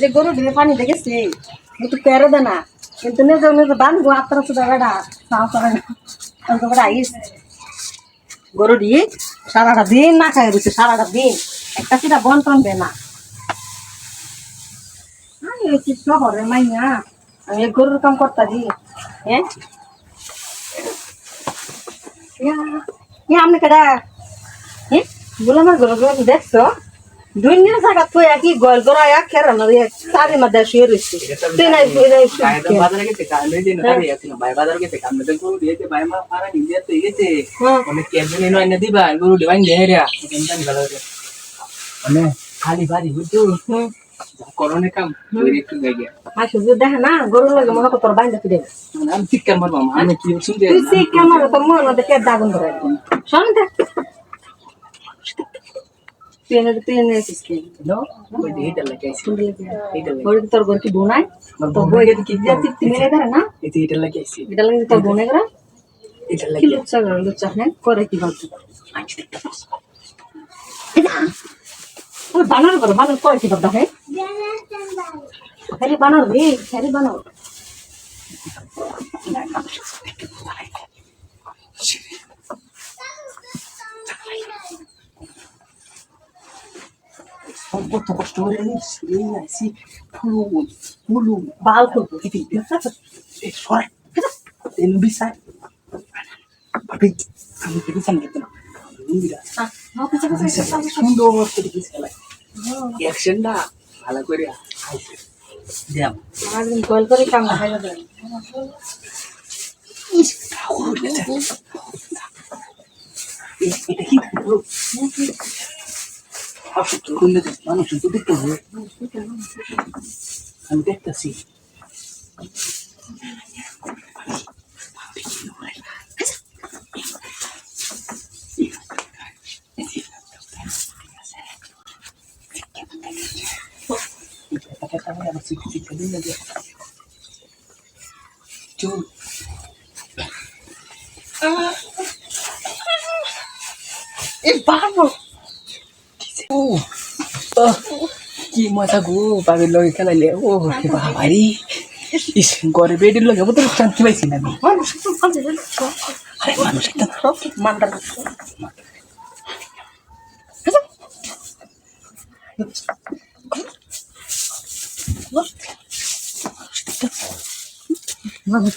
যে গরু দিয়ে পানি দেখেছি একটু কেড়ে দে না। কিন্তু নিজে নিজে বানবো আপনার শুধু বেড়া সাহস করে না। অন্ত করে আইস। গরু দিয়ে সারাটা দিন না খাই রয়েছে সারাটা দিন। একটা সেটা বন্টন দে না। শহরে মাইয়া। আমি এই গরুর কাম করতা দি হ্যাঁ আপনি কেডা? হ্যাঁ বলে আমার গরু দেখছ? দুনিয়া জায়গা তো একই গল গড়া এক খেরা না চারি মধ্যে শুয়ে রয়েছে তুই নাই নাই কায়দা বাজারে গেছে কামে দিন কারে আসছিল ভাই বাজারে গেছে কামে গরু দিয়েছে ভাই মা পারা নিয়ে তো গেছে। অনেক কেজন এনে এনে দিবা গরু দিবাই নেহরিয়া টেনশন ভালো করে মানে খালি বাড়ি বুঝছ? করোনে কাম একটু জায়গা আর শুধু দেখে না গরু লাগে মনে কর বাইন্দা ফিরে মানে আমি চিৎকার মারবো আমি কি শুনতে তুই সে কেমন তোর মন মধ্যে কে দাগুন ধরে শোন দেখ তুই এনে তুই এনে এসেছিস কে নো ওই ডেটা লাগাইছি এটা ওর তোর ঘর কি বোনাই তোর বই কি দিয়া তৃপ্তি মেরে ধরে না এটা এটা লাগাইছি এটা লাগে তোর বোনে গরা এটা কি গরা হ্যাঁ করে কি বানর বানর কি হ্যাঁ বানর রে বানর কত কষ্ট করে নিয়ে আসি ফুলুন ফুলুন বাল খুলবো এই সরাই তেল বিছাই ভাবি আমি বিছান করতে না। হ্যাঁ সুন্দর করে বিছালাই অ্যাকশনটা ভালো করে আইছে। দেম সারাদিন কল করে কাম দেখাই যাবে। এটা কি কোন মানুষ তো দেখতে হবে আমি দেখতেছি চুল এই বানর ও কি মজা গো বাবির লগে খেলাইলে, ও বাবারি। ইস, ঘরে বেডির লগে বোতল শান্তি পাইছি না আমি। আরে মানুষ মানুষ